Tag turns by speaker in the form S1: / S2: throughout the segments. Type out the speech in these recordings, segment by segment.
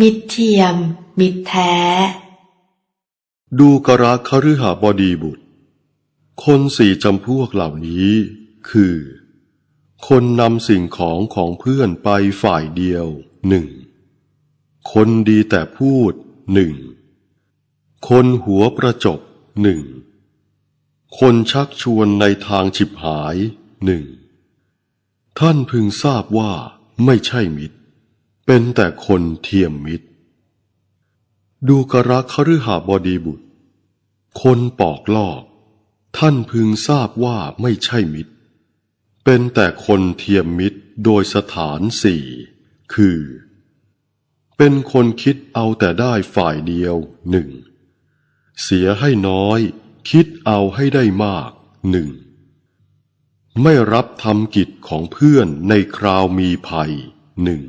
S1: มิตรเทียม มิตรแท้
S2: ดูกระคฤหบดีบุตร คนสี่จำพวกเหล่านี้ คือ คนนำสิ่งของของเพื่อนไปฝ่ายเดียวหนึ่ง คนดีแต่พูดหนึ่ง คนหัวประจบหนึ่ง คนชักชวนในทางฉิบหายหนึ่ง ท่านพึงทราบว่าไม่ใช่มิตร เป็นแต่คนเทียมมิตร ดูกระคฤหาบดีบุตร คนปอกลอก ท่านพึงทราบว่าไม่ใช่มิตร เป็นแต่คนเทียมมิตรโดยสถานสี่ คือ เป็นคนคิดเอาแต่ได้ฝ่ายเดียวหนึ่ง เสียให้น้อย คิดเอาให้ได้มากหนึ่ง ไม่รับทำกิจของเพื่อนในคราวมีภัยหนึ่ง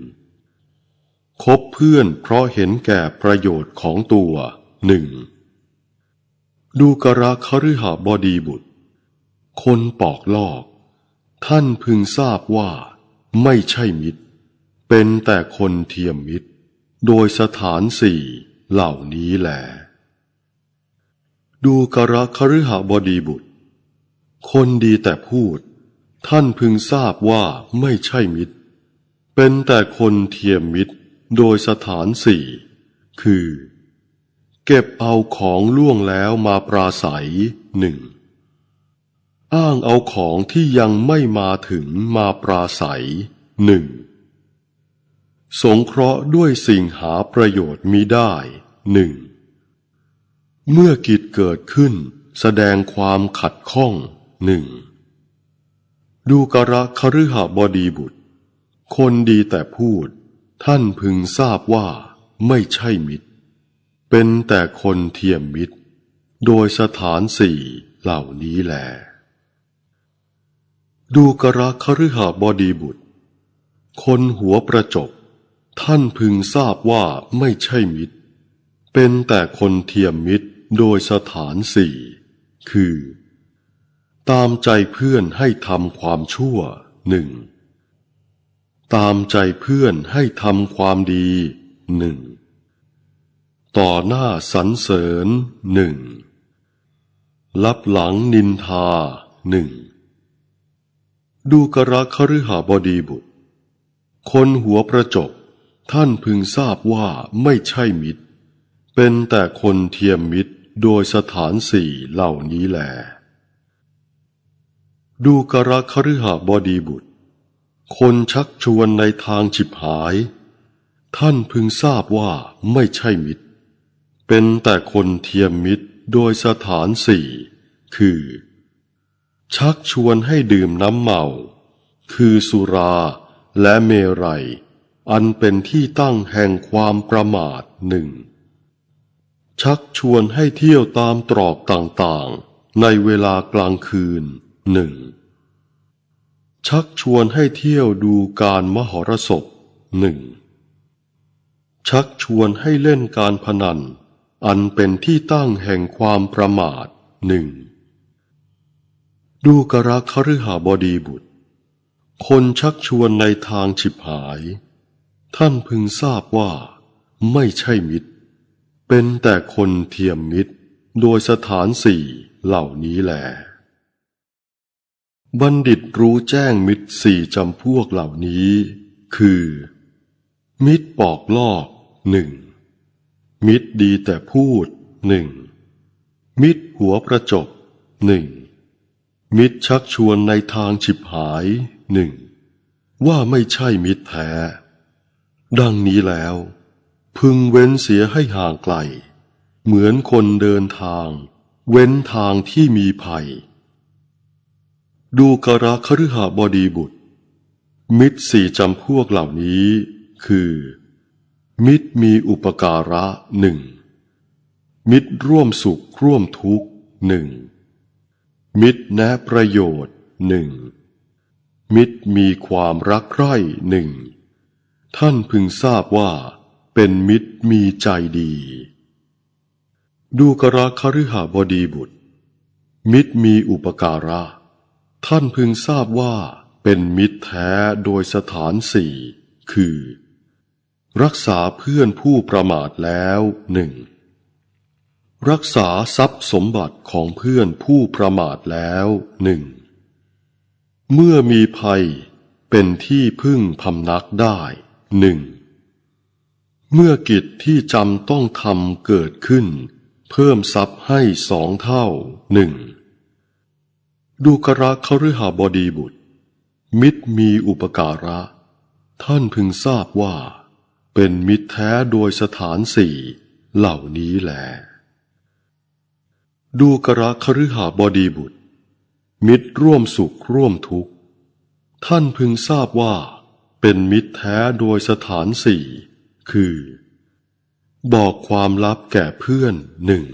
S2: คบเพื่อนเพราะเห็นแก่ประโยชน์ของตัวหนึ่งดูกระคฤหบดีบุตร คนปอกลอก ท่านพึงทราบว่า ไม่ใช่มิตร เป็นแต่คนเทียมมิตร โดยสถานสี่เหล่านี้แหลดูกระคฤหบดีบุตร คนดีแต่พูด ท่านพึงทราบว่าไม่ใช่มิตร เป็นแต่คนเทียมมิตร โดยสถานสี่ คือ เก็บเอาของล่วงแล้วมาปราศัยหนึ่งอ้างเอาของที่ยังไม่มาถึงมาปราศัยหนึ่งสงเคราะห์ด้วยสิ่งหาประโยชน์มีได้หนึ่งเมื่อกิจเกิดขึ้น แสดงความขัดข้องหนึ่งดูกระคฤหบดีบุตร คนดีแต่พูด ท่านพึงทราบว่าไม่ใช่มิตร เป็นแต่คนเทียมมิตร โดยสถานสี่เหล่านี้แหลดูกระคฤหบดีบุตร คนหัวประจบ ท่านพึงทราบว่าไม่ใช่มิตร เป็นแต่คนเทียมมิตรโดยสถานสี่ คือ ตามใจเพื่อนให้ทำความชั่วหนึ่ง ตามใจเพื่อนให้ทำความดีหนึ่งต่อหน้าสรรเสริญหนึ่งลับหลังนินทาหนึ่งดูกระคฤหบดีบุตร คนหัวประจบท่านพึงทราบว่าไม่ใช่มิตร เป็นแต่คนเทียมมิตรโดยสถานสี่เหล่านี้แหลดูกระคฤหบดีบุตร คนชักชวนในทางฉิบหาย ท่านพึงทราบว่าไม่ใช่มิตร เป็นแต่คนเทียมมิตรโดยสถานสี่ คือ ชักชวนให้ดื่มน้ำเมา คือสุราและเมรัย อันเป็นที่ตั้งแห่งความประมาทหนึ่ง ชักชวนให้เที่ยวตามตรอกต่างๆ ในเวลากลางคืนหนึ่ง ชักชวนให้เที่ยวดูการมหรสพหนึ่งชักชวนให้เล่นการพนัน อันเป็นที่ตั้งแห่งความประมาทหนึ่งดูกระคฤหบดีบุตร คนชักชวนในทางฉิบหาย ท่านพึงทราบว่า ไม่ใช่มิตร เป็นแต่คนเทียมมิตร โดยสถานสี่เหล่านี้แหละ บัณฑิตรู้แจ้งมิตรสี่จำพวกเหล่านี้ คือ มิตรปอกลอกหนึ่งมิตรดีแต่พูดหนึ่งมิตรหัวประจบหนึ่งมิตรชักชวนในทางฉิบหายหนึ่งว่าไม่ใช่มิตรแท้ ดังนี้แล้ว พึงเว้นเสียให้ห่างไกล เหมือนคนเดินทาง เว้นทางที่มีภัย ดูกระคฤหบดีบุตร มิตรสี่จำพวกเหล่านี้ คือ มิตรมีอุปการะหนึ่งมิตรร่วมสุขร่วมทุกข์หนึ่งมิตรแนะประโยชน์หนึ่งมิตรมีความรักใคร่หนึ่งท่านพึงทราบว่า เป็นมิตรมีใจดี ดูกระคฤหบดีบุตร มิตรมีอุปการะ ท่านพึงทราบว่าเป็นมิตรแท้โดยสถานสี่คือ รักษาเพื่อนผู้ประมาทแล้วหนึ่งรักษาทรัพย์สมบัติของเพื่อนผู้ประมาทแล้วหนึ่งเมื่อมีภัยเป็นที่พึ่งพำนักได้หนึ่งเมื่อกิจที่จำต้องทำเกิดขึ้น เพิ่มทรัพย์ให้สองเท่าหนึ่ง ดูกระคฤหบดีบุตร มิตรมีอุปการะ ท่านพึงทราบว่า เป็นมิตรแท้โดยสถานสี่เหล่านี้แลดูกระคฤหบดีบุตร มิตรร่วมสุขร่วมทุกข์ ท่านพึงทราบว่า เป็นมิตรแท้โดยสถานสี่คือ บอกความลับแก่เพื่อนหนึ่ง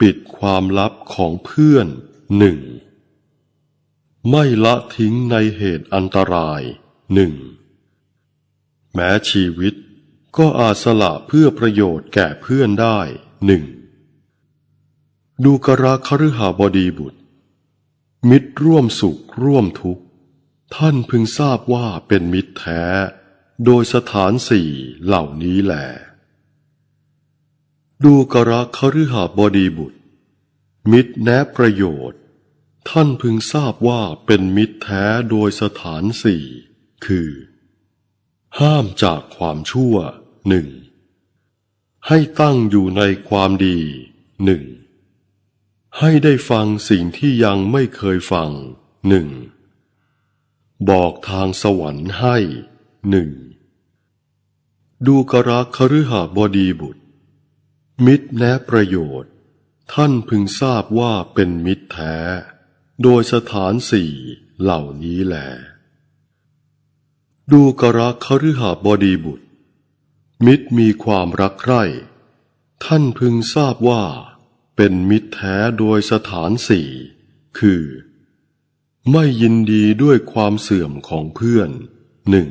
S2: ปิดความลับของเพื่อน หนึ่งไม่ละทิ้งในเหตุอันตรายหนึ่งแม้ชีวิตก็อาสละเพื่อประโยชน์แก่เพื่อนได้หนึ่งดูกระคฤหบดีบุตร มิตรร่วมสุขร่วมทุกข์ ท่านพึงทราบว่าเป็นมิตรแท้ โดยสถานสี่เหล่านี้แหลดูกระคฤหบดีบุตร มิตรแนะประโยชน์ ท่านพึงทราบว่าเป็นมิตรแท้โดยสถานสี่ คือ ห้ามจากความชั่วหนึ่งให้ตั้งอยู่ในความดีหนึ่งให้ได้ฟังสิ่งที่ยังไม่เคยฟังหนึ่งบอกทางสวรรค์ให้หนึ่งดูกระคฤหบดีบุตร มิตรแนะประโยชน์ ท่านพึงทราบว่าเป็นมิตรแท้ โดยสถานสี่เหล่านี้แหลดูกระคฤหบดีบุตร มิตรมีความรักใคร่ ท่านพึงทราบว่า เป็นมิตรแท้โดยสถานสี่คือ ไม่ยินดีด้วยความเสื่อมของเพื่อนหนึ่ง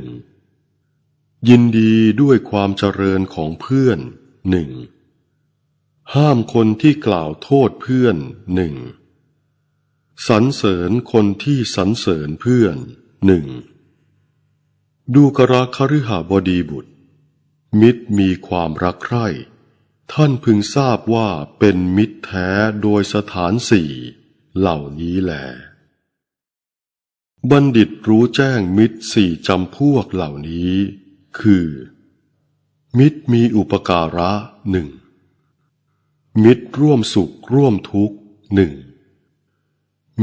S2: ยินดีด้วยความเจริญของเพื่อนหนึ่ง ห้ามคนที่กล่าวโทษเพื่อนหนึ่งสรรเสริญคนที่สรรเสริญเพื่อนหนึ่งดูกระคฤหบดีบุตร มิตรมีความรักใคร่ ท่านพึงทราบว่าเป็นมิตรแท้โดยสถานสี่เหล่านี้แหลบัณฑิตรู้แจ้งมิตรสี่จำพวกเหล่านี้ คือ มิตรมีอุปการะหนึ่ง มิตรร่วมสุขร่วมทุกข์หนึ่ง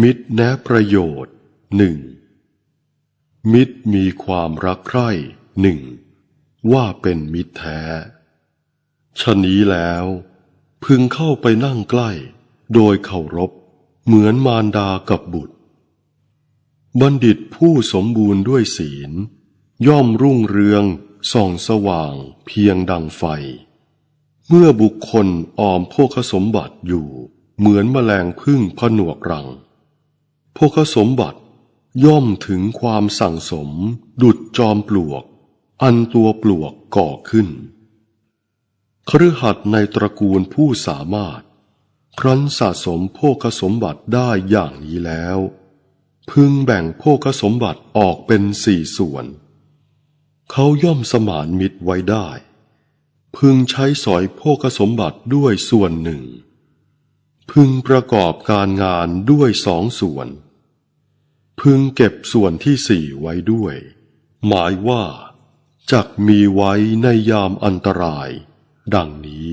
S2: มิตรแนะประโยชน์หนึ่งมิตรมีความรักใคร่หนึ่งว่าเป็นมิตรแท้ชะนี้แล้ว พึงเข้าไปนั่งใกล้ โดยเคารพ เหมือนมารดากับบุตร บัณฑิตผู้สมบูรณ์ด้วยศีล ย่อมรุ่งเรืองส่องสว่างเพียงดังไฟ เมื่อบุคคลออมโภคสมบัติอยู่ เหมือนแมลงพึ่งผนวกรังโภคสมบัติย่อมถึงความสั่งสม ดุดจอมปลวก อันตัวปลวกก่อขึ้นคฤหัสถ์ในตระกูลผู้สามารถ ครั้นสะสมโภคสมบัติได้อย่างนี้แล้ว พึงแบ่งโภคสมบัติออกเป็นสี่ส่วน เขาย่อมสมานมิตรไว้ได้ พึงใช้สอยโภคสมบัติด้วยส่วนหนึ่ง พึงประกอบการงานด้วยสองส่วน พึงเก็บส่วนที่สี่ไว้ด้วย หมายว่าจักมีไว้ในยามอันตราย ดังนี้